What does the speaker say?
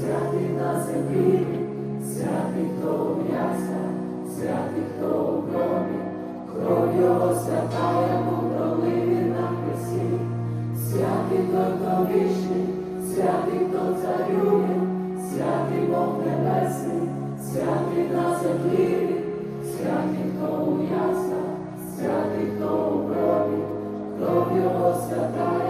святий на землі, святий, хто у яслах, святий, хто у гробі, кров його свята йому пролиє на хресті, святий, хто вічний, святий, хто царює, святий Бог небесний, святий на землі, святий, хто у яслах, святий, хто у гробі, кров його свята